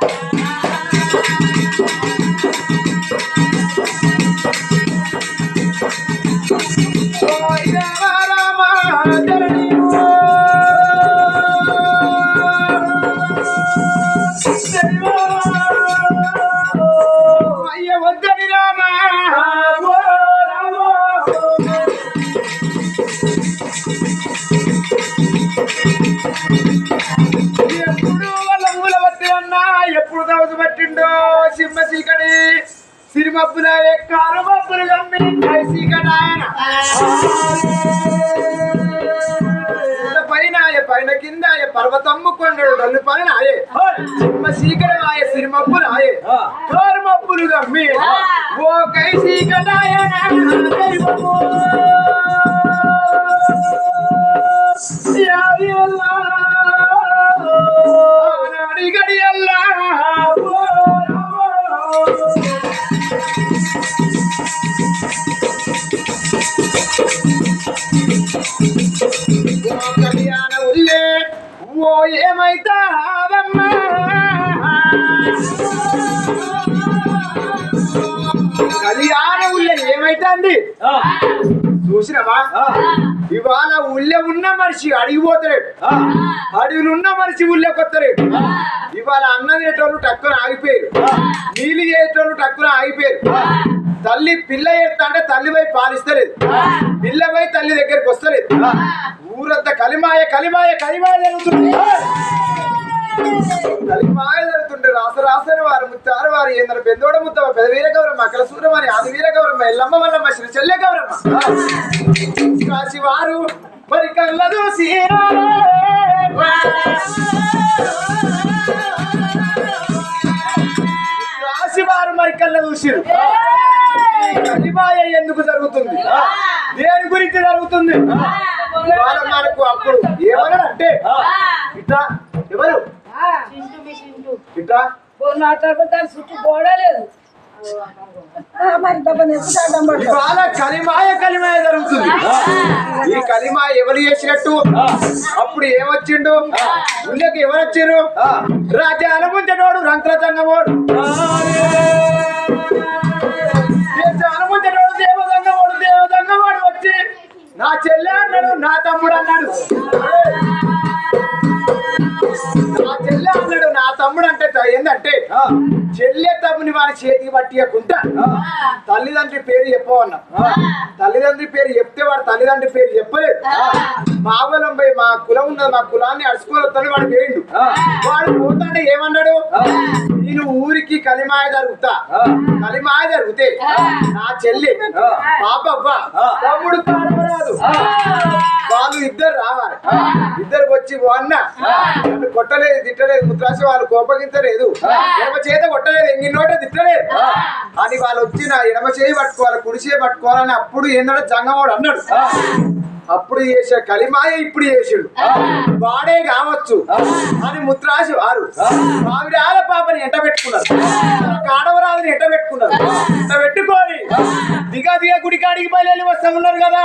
Bye. పైన ఆయ పైన కింద ఆయ పర్వతమ్ము కొండడు నన్ను పైన ఆయే సింహ చీకటి ఆయ సిరిమబ్బులు ఆయే కారు మబ్బులు గమ్మి ఓ కై చీకటాయన దైవము. కళ్యాణ ఉల్లే ఏమైతుంది? చూసినవా? ఇవాళ ఉల్లె ఉన్న మనిషి అడిగిపోతలేడు అడవిలో ఉన్న మనిషి ఉల్లె కొత్తలేడు. ఇవాళ అన్నం తినేటోళ్ళు టక్కున ఆగిపోయారు. నీళ్ళు చేసేటోళ్ళు టక్కున ఆగిపోయారు. తల్లి పిల్ల అంటే తల్లి పోయి పాలిస్తలేదు. పిల్ల పోయి తల్లి దగ్గరికి వస్తలేదు. ఊరంతా కలిమాయ కలిమాయ కలిమాయ జరుగుతుంది. కలిమాయ జరుగుతుంటే రాస రాసని వారు ముత్తారు వారు ఏందరు పెద్దోడ ముత్తవ పెద వీర గౌరమ్మ అక్కల సూరమని ఆది వీర గౌరమ్మ ఎల్లమ్మ వల్లమ్మ శ్రీ చెల్లె గౌరమ్మ. వారు మరి కళ్ళదు రాశి వారు మరి కళ్ళ చూసిరు కలిమాయ ఎందుకు జరుగుతుంది? దేని గురించి జరుగుతుంది? వాళ్ళ మనకు అప్పుడు ఏమన్నాడంటే ఇట్లా ఎవరు చింటూ మీ చింటూ. ఇట్లా? చుట్టూ ఇవాళ కలిమాయ కలిమాయ జరుగుతుంది. ఈ కలిమాయ ఎవరు చేసినట్టు? అప్పుడు ఏమొచ్చిండు? ఉల్లకి ఎవరు వచ్చారు రాజ్యాల ముంచటోడు రంకుల తంగమోడు దేశాల ముంచటోడు దేవదంగమోడు దేవదంగమోడు వచ్చి నా చెల్లె అన్నాడు నా తమ్ముడు అన్నాడు. తమ్ముడు అంటే ఏంటంటే చెల్లె తమ్ముని వారి చేతికి పట్టియకుండా తల్లిదండ్రి పేరు చెప్పవన్నా. తల్లిదండ్రి పేరు చెప్తే వాడు తల్లిదండ్రి పేరు చెప్పలేదు. మా బలం పోయి మా కులం ఉన్నది మా కులాన్ని అడుచుకోవద్దని వాడు పోయిండు వాడు పోతాడే ఏమన్నాడు? నేను ఊరికి కలిమాయ జరుగుతా. కలిమాయ జరిగితే నా చెల్లి పాపవ్వ తమ్ముడు కాడరాదు వాళ్ళు ఇద్దరు రావాలి. ఇద్దరు వచ్చి అన్న కొట్టలేదు తిట్టలేదు ముద్రాసి వాళ్ళు కోపగించలేదు. ఎడమ చేత కొట్టలేదు ఎంగి నోట తిట్టలేదు. అని వాళ్ళు వచ్చి నా ఎడమ చేయి పట్టుకోవాలి కుడి చేయి పట్టుకోవాలని అప్పుడు ఏంటంటే జంగమోడు అన్నాడు. అప్పుడు చేసే కలిమాయ ఇప్పుడు చేసిండు. వాడే కావచ్చు. అని ముత్రాసి వారు. మావిడాల పాపని ఎంట పెట్టుకున్నారు. కాడవరాజుని ఎంట పెట్టుకున్నారు. ఎంట పెట్టుకొని దిగా దిగా గుడి కాడికి బయలు వస్తా ఉన్నారు కదా.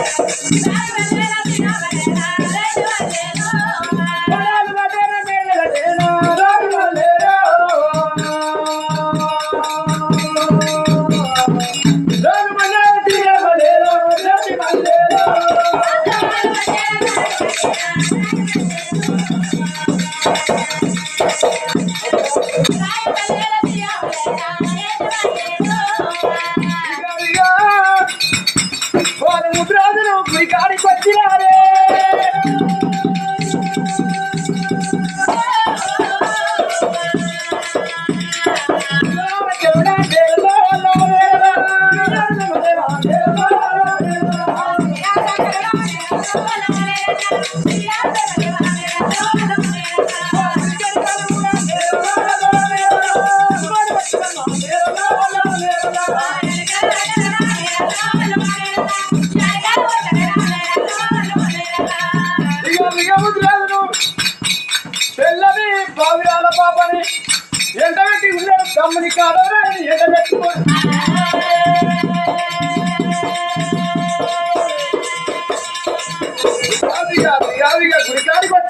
I really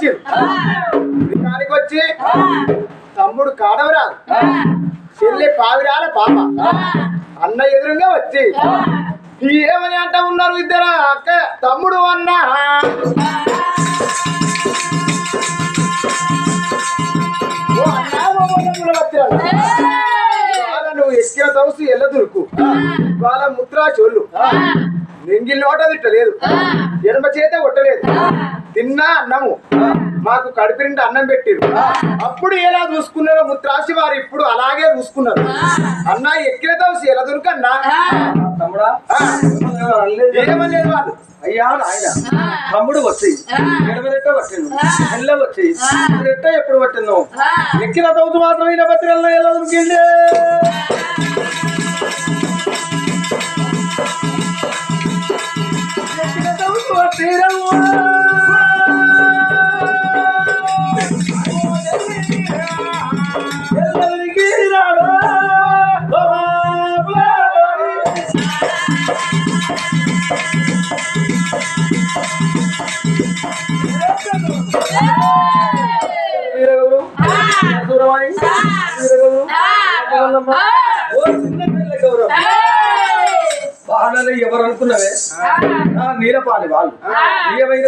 గుడికాడికి వచ్చి వచ్చి తమ్ముడు కాడవరాదు చెల్లి పావిరాల పాప అన్న ఎదురుగా వచ్చి ఏమని అంట ఉన్నారు ఇద్దరు అక్క తమ్ముడు అన్న నువ్వు ఎక్కిన తవసు ఎల్ల దొరుకు వాళ్ళ ముద్రా చోళ్ళు. నెంగిల్ నోట తిట్టలేదు. ఎడమ చేత కొట్టలేదు. తిన్నా అన్నము. మాకు కడుపు నిండా అన్నం పెట్టిరు. అప్పుడు ఎలా చూసుకున్నారో ముత్రాసి వారు ఇప్పుడు అలాగే చూసుకున్నారు. అన్న ఎక్కిన తవసు ఎలా దొరుకన్నా తమ్ముడా ఏమలేదు వాళ్ళు. అయ్యా నాయన. తమ్ముడు వచ్చి ఎడమరెట్ట పట్టిండు. ఎల్ల వచ్చి రెట్ట ఎప్పుడు పట్టిందో? ఎక్కిన తవ్వుతూ మాత్రం ఈయన పత్రికల్లో ఎలా దొరికింది. பிறவா ఎవరు అనుకున్నవే? ఆ, నీలపాలి వాళ్ళు. నీయమైన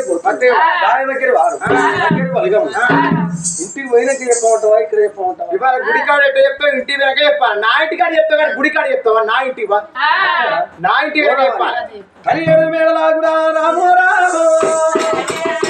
దాని దగ్గర వారు. ఇంటికి పోయినాక చెప్పమంటావా? ఇక్కడ చెప్పమంటావా? ఇవాళ గుడికాడ ఎట్ట చెప్తావు? ఇంటి వెనక చెప్పాలి నా ఇంటికాడ చెప్తావు కానీ గుడికాడ చెప్తావా? నా ఇంటి వా నా ఇంటి వెనక చెప్పాలి హరిహర మేళలాగుడా రామో రామో రామో.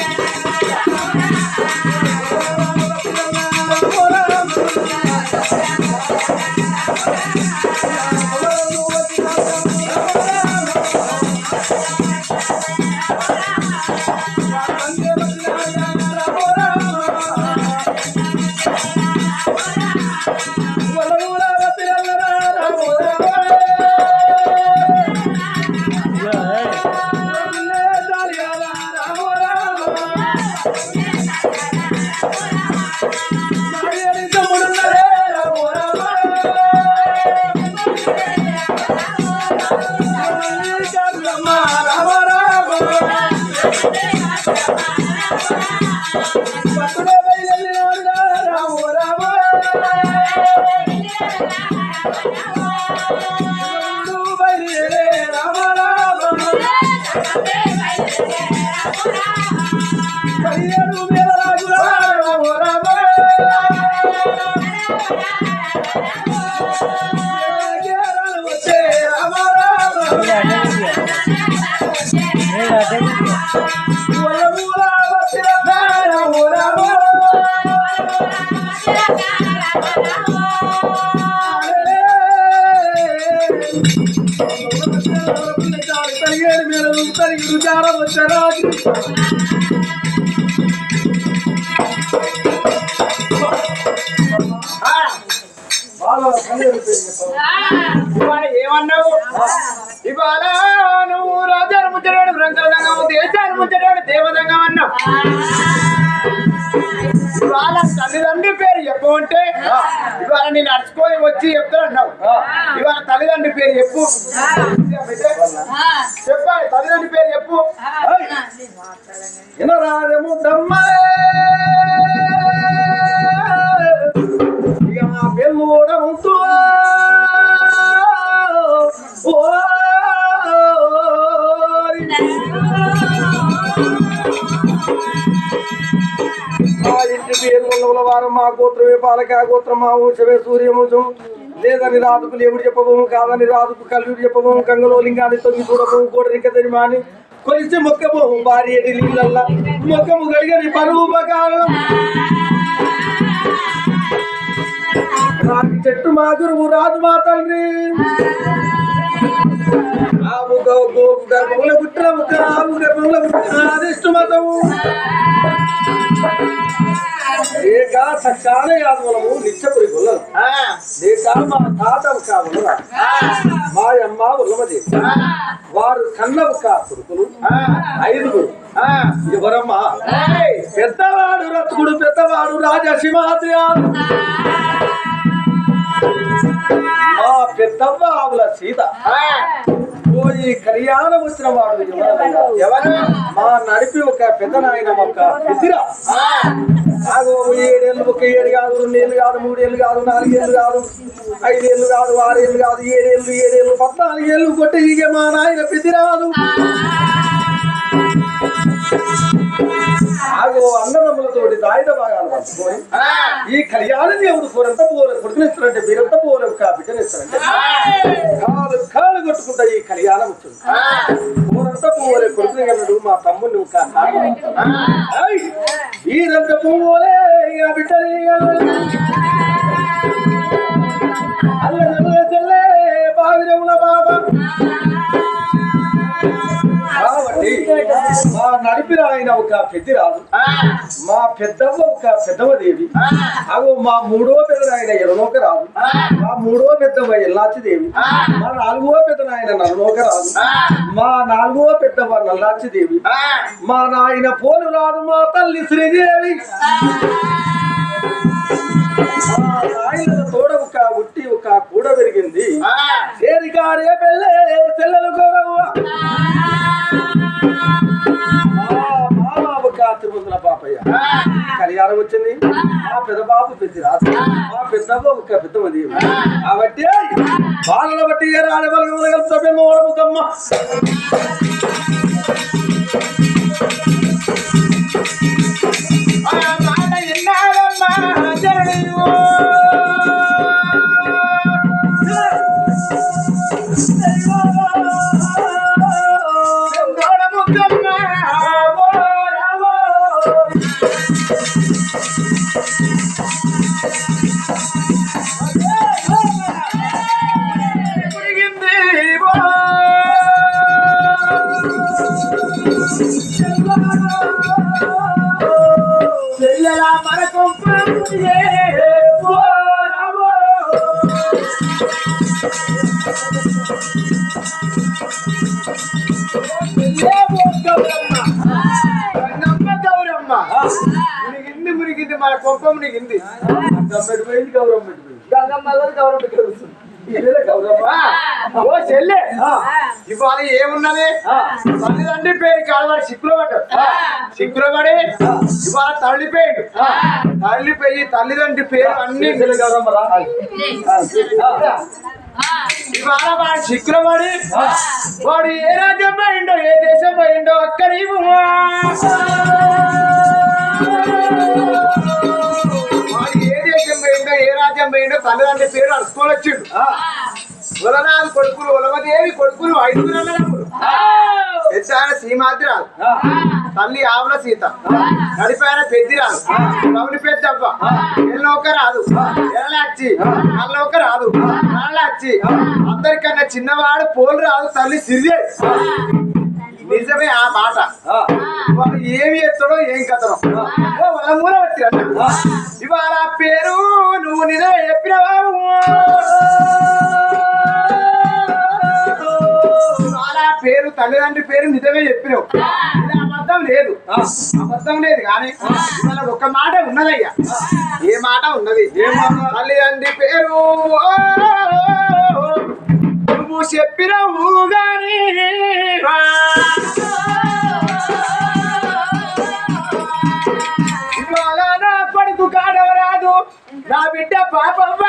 fucking ఆ, ఇవాళ ఏమన్నావు? ఇవాళ నువ్వు రాజాను ముచ్చడాడు రంగరంగము దేశాన్ని ముచ్చడాడు దేవదంగం అన్నావు. ఇవాళ తల్లిదండ్రి పేరు చెప్పమంటే ఇవాళ నేను నడుచుకొని వచ్చి చెప్తా అన్నావు. ఇవాళ తల్లిదండ్రి పేరు చెప్పు. చెప్పాలి తల్లిదండ్రి పేరు చెప్పు. ఎనరాజము దమ్మ ఇక పేరు ఉన్న వారం మా గోత్రమే పాలక గోత్రం మా వంశమే సూర్యవంశం లేదని రాజుకు ఎవరు చెప్పబోము కాదని రాజుకు కల్లుడు చెప్పబోము కంగలో లింగాన్ని తొంగి చూడబోము కోడరిక తెరిమాని కొలిసి మొక్కబోము భార్య ఎడి నీళ్ళల్లా. మొక్కము గడిగని పరువు ఉపకారం రాగి చెట్టు మా గురువు రాదు మా తండ్రి. ఆవు గర్భముల పుట్టిన ఆవు గర్భముల పుట్టిన అదిష్టు మతము లేక సచ్చానే యాదవులము నిత్యపురి గొల్లలు లేక మా తాత మా అమ్మ ఉన్నమది వారు కన్నవు కా కొడుకులు ఐదుగురు. ఎవరమ్మా? పెద్దవాడు రత్తుకుడు పెద్దవాడు రాజసింహాద్రి మా పెద్దవ్వ ఆవుల సీత. ఈ కళ్యాణం వచ్చిన వాడు? ఎవరు? మా నడిపి ఒక పెద్ద నాయన ఒక ఆగో ఏడేళ్ళు ఒక ఏడు కాదు రెండేళ్ళు కాదు మూడేళ్ళు కాదు నాలుగేళ్ళు కాదు ఐదేళ్ళు కాదు ఆరేళ్ళు కాదు ఏడేళ్ళు ఏడేళ్ళు పద్నాలుగు ఏళ్ళు కొట్టి ఇక మా నాయన పెద్దిరాదు ఆగో అన్నదమ్ములతోటి దాయిద భాగాలు పంచుకొని ఈ కళ్యాణం దేవుడు కూరంతా పోలే కొడుకునిస్తారంటే మీరంతా పోలే ఒక బిడ్డనిస్తారంటే. కాలు కాలు కొట్టుకుంటా ఈ కళ్యాణం వచ్చింది. ఆ, ఊరంతా పోలే కొడుకుని కన్నాడు మా తమ్ముడు నువ్వు. వీరంతా పోలే ఇక బిడ్డని అల్ల నడిపిన ఆయన ఒక పెద్దిరాదు ఆ, మా పెద్దవ్వ ఒక పెద్దవ దేవి ఆ, అగో మా మూడో పెద్ద ఆయన ఎర్రలోక రాదు మా మూడో పెద్దవ ఎల్లాచి దేవి మా నాలుగో పెద్ద నాయన నల్లలోక రాదు మా నాలుగో పెద్దవ నల్లాచి దేవి ఆ, మా నాయన పోలు రాదు మా తల్లి శ్రీదేవి. తోడ ఒక ఉట్టి ఒక కూడ పెరిగింది. చేరికారే పెళ్ళే చెల్లెలు గౌరవ పాపయ్య. కళ్యాణం వచ్చింది. మా పెద్ద బాబు పెద్ద రాదు మా బాబు ఒక పెద్దమది కాబట్టి బాలల బట్టి రాజబలగముల కలిసి ఓడముకమ్మ కొంప మునిగింది పెట్టిపోయింది గౌరవం పెట్టిపోయింది గంగమ్మ గౌరమ్మ గెలుస్తుంది ఇదే గౌరవం ఓ చెల్లె. ఇవాళ ఏమున్నది? తల్లిదండ్రి పేరు కాడవాడు సిక్కులో పడ్డాడు సిక్కులో పడి ఇవాళ తల్లిపోయాడు తల్లిపోయి తల్లిదండ్రి పేరు అన్ని ఇవాళ వాడు సిక్కులో పడి వాడు ఏ రాజ్యం పోయిండో ఏ దేశం పోయిండో అక్కడ రాజ్యం పోయిండో తల్లిదండ్రి పేరు అడుచుకొని వచ్చిండు. ఉలనాథ్ కొడుకులు ఉలమదేవి కొడుకులు ఐదుగురు అన్నదమ్ములు. పెద్ద ఆయన సీమాద్రాలు తల్లి ఆవుల సీత. నడిపాయన పెద్దిరాలు. రౌని పెద్దవ్వ. ఎల్లొక రాదు. ఎల్లచ్చి నల్లొక రాదు. నల్లచ్చి అందరికన్నా చిన్నవాడు పోలు రాదు తల్లి సిరిదే నిజమే ఆ మాట. వాళ్ళు ఏమి ఎత్తడో ఏం కథనో. వాళ్ళ మూల వచ్చి ఇవాళ పేరు నువ్వు నిజమే చెప్పినవా. ఇవాళ పేరు తల్లిదండ్రి పేరు నిజమే చెప్పినావు. అబద్ధం లేదు. అబద్ధం లేదు కానీ ఇవాళ ఒక మాట ఉన్నదయ్యా. ఏ మాట ఉన్నది? ఏ మాట? తల్లిదండ్రి పేరు. నువ్వు చెప్పినవు గాని ఇవాళ నా కాడవరాదు నా బిడ్డ పాపమ్మ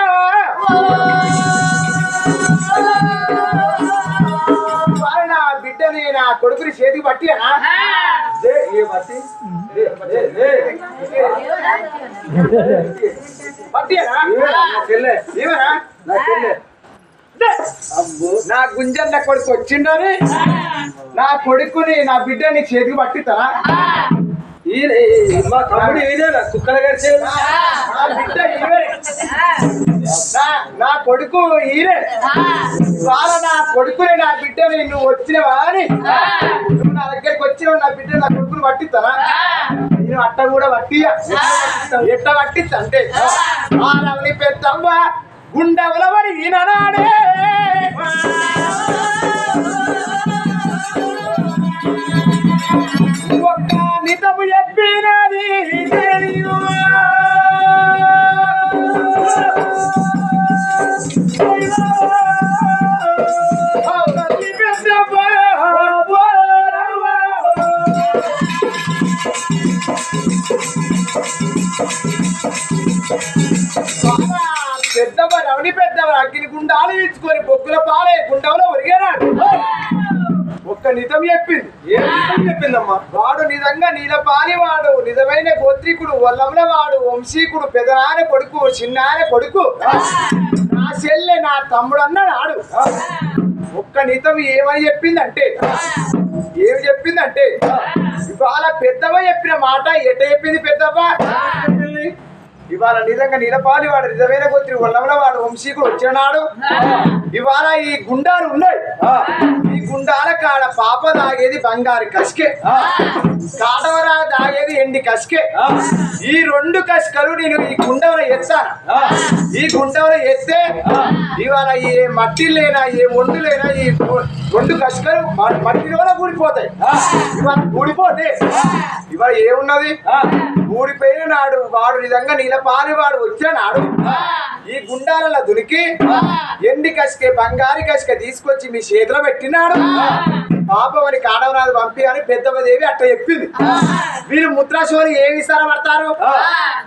నా బిడ్డని నా కొడుకుని చేతికి ఏ, ఏ. పట్టియనా? చెల్లె. ఏమరా? నా చెల్లె. అబ్బో నా గుంజన్న కొడుకు వచ్చిండని? నా కొడుకుని నా బిడ్డని చేతికి ఈ- మా తమ్ముడు ఈయనేనా కుక్కల గారి చెల్లె నా బిడ్డ. నా కొడుకు ఈరే వాళ్ళ నా కొడుకుని నా బిడ్డని నువ్వు వచ్చినవా అని? నువ్వు నా దగ్గరికి వచ్చినావు నా బిడ్డ నా కొడుకుని పట్టిస్తానా? నేను అట్ట కూడా పట్టియా ఎట్ట పట్టిస్తా? అంటే పెద్దమ్మ గుండెవల మరి ఈనాడే ఒక్క నితము చెప్పినది తెలియదు. అవునది పెద్దవారు అగ్ని గుండాలు ఇచ్చుకొని బొగ్గుల పాలే గుండంలో ఒరిగాడు ఒక్క నిజం చెప్పింది. ఏ నిజం చెప్పిందమ్మా? వాడు నిజంగా నీలపాని వాడు నిజమైన గోత్రికుడు వల్లముల వాడు వంశీకుడు పెదనాయన కొడుకు చిన్నాయన కొడుకు. నా చెల్లె నా తమ్ముడు అన్నాడు ఆడు. ఒక్క నితం ఏమని చెప్పిందంటే ఏమి చెప్పిందంటే ఇవాళ పెద్దవ చెప్పిన మాట ఎట చెప్పింది పెద్దవ్వ ఇవాళ నిజంగా నిలపాలి వాడు నిజమైన గోత్రి వల్లముల వాడు వంశీకుడు వచ్చినాడు. ఇవాళ ఈ గుండాలు ఉన్నాయి. గుండాల కాడ పాప తాగేది బంగారు కసికే. కాటవరా తాగేది ఎండి కసికే. ఈ రెండు కసికలు నేను ఈ గుండవలో ఎత్తాను. ఈ గుండవలో ఎత్తే ఇవాళ ఏ మట్టి లేనా ఏ ఒండు లేనా ఈ రెండు కసికలు మ- మట్టిలోనే కూడిపోతాయి. ఇవాళ కూడిపోతే ఇవాళ ఏమున్నది? ఊడిపోయిన నాడు వాడు నిజంగా నీలపారి వాడు వచ్చిన నాడు ఈ గుండాలలో దునికి ఎండి కసికే బంగారు కసిక తీసుకొచ్చి మీ చేతిలో పెట్టినాడు. పాపమని కాడవరాదు పంపి అని పెద్దమ్మదేవి అట్ట చెప్పింది. వీరు ముద్రాశోని ఏ విసారం పడతారు?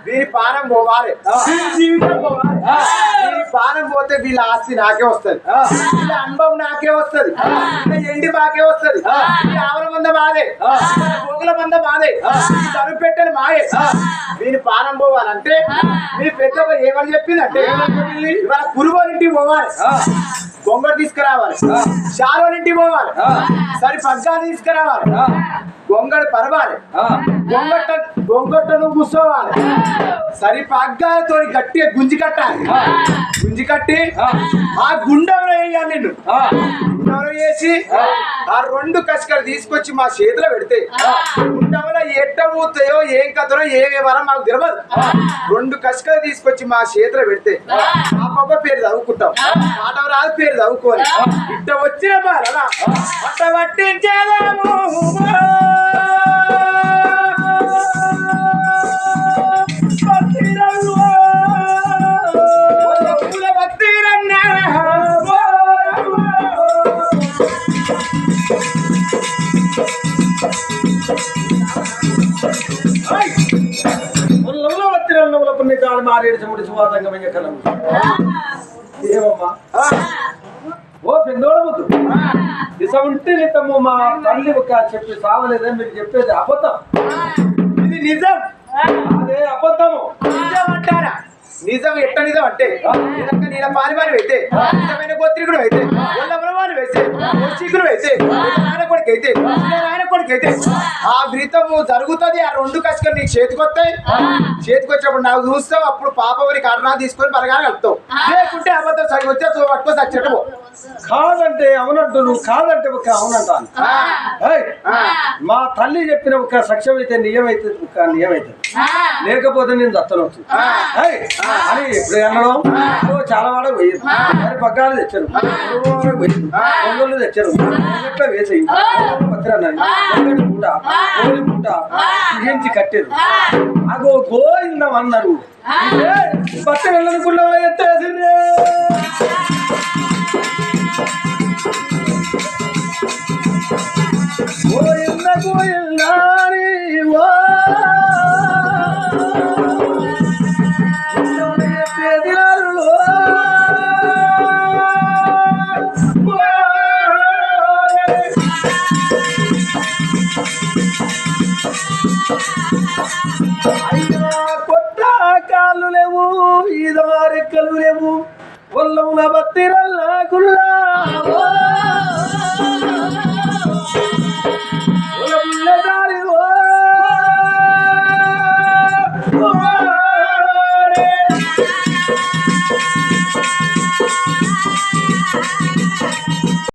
వీరి పానం పోవాలి. వీరి జీవితం పోవాలి వీరి పానం పోతే వీళ్ళ ఆస్తి నాకే వస్తది. వీళ్ళ అనుభవం నాకే వస్తది. ఎండి మాకే వస్తది. ఆవల మంద మాదే. గోగుల మంద మాదే. తను పెట్టని మాయే. వీని పానం పోవాలంటే మీ పెద్దమ్మ ఏమని చెప్పిందంటే ఇవాళ కురుగోలింటికి పోవాలి. బొంగడు తీసుకురావాలి. షాలోనింటికి పోవాలి. సరి పగ్గాలు తీసుకురావాలి. గొంగడు పరవాలి. గొంగట్ట గొంగట్టను కూర్చోవాలి సరి పగ్గాలతో గట్టిగా గుంజి కట్టాలి. గుంజి కట్టి ఆ. గుండెంలో వేయాలి నిన్ను. గుండెంలో వేసి ఆ. రెండు కసికలు తీసుకొచ్చి మా చేతిలో పెడితే గుండెంలో ఎట్ట ఊతాయో ఏం కథనో ఏమే వరం మాకు తెలియదు రెండు కసికలు తీసుకొచ్చి మా చేతిలో పెడితే ఆ. పాప పేరు చదువుకుంటాం. రాదు పేరు చదువుకోవాలి. ఇట్ట వచ్చిన బాలలా అట్ట పట్టించేదాము. ముల్లముల వత్తిరన్నముల పుణ్యకాలు మారేడు చెముడి సువాదంగమయ్య కలము ఏమమ్మా ఓ పెద్దోడవద్దు దిశ ఉంటే నితము మా తల్లి ఒక చెప్పి సావలేదని మీరు చెప్పేది అబద్ధం ఇది నిజం. అదే అబద్ధము. నిజం అంటారా? నిజం ఎట్ట నిజం అంటే నిజంగా నీల పారివారి అయితే నిజమైన గోత్రికుడు అయితే ఒల్లమలవాడు అయితే వశీకుడు అయితే ఆయన కొడుకు అయితే ఆయన కొడుకు అయితే ఆ. వ్రీతము జరుగుతుంది ఆ రెండు కసుకొని నీకు చేతికొస్తాయి చేతికొచ్చినప్పుడు నాకు చూస్తావు అప్పుడు పాపవరి కారణా తీసుకొని పరగా వెళ్తావు లేకుంటే అబద్ధం సరి వచ్చే సో పట్టుకొని సచ్చినట్టు కాదంటే అవునంటు నువ్వు కాదంటే ఒక అవునంటాను ఏయ్, మా తల్లి చెప్పిన ఒక సత్యం అయితే నియమైతే ఒక నియమైతే. లేకపోతే నేను దత్తనవచ్చు ఏయ్, అని ఎప్పుడు అనడం చాలా వాడ పోయింది పగ్గాలు తెచ్చారు. పొంగళ్ళు తెచ్చారు. ఎట్లా వేసేయి. పత్రాన్ని మూట కోడి కట్టారు అగో గోయిందం అన్నారు పత్రం ఎత్తేసిందే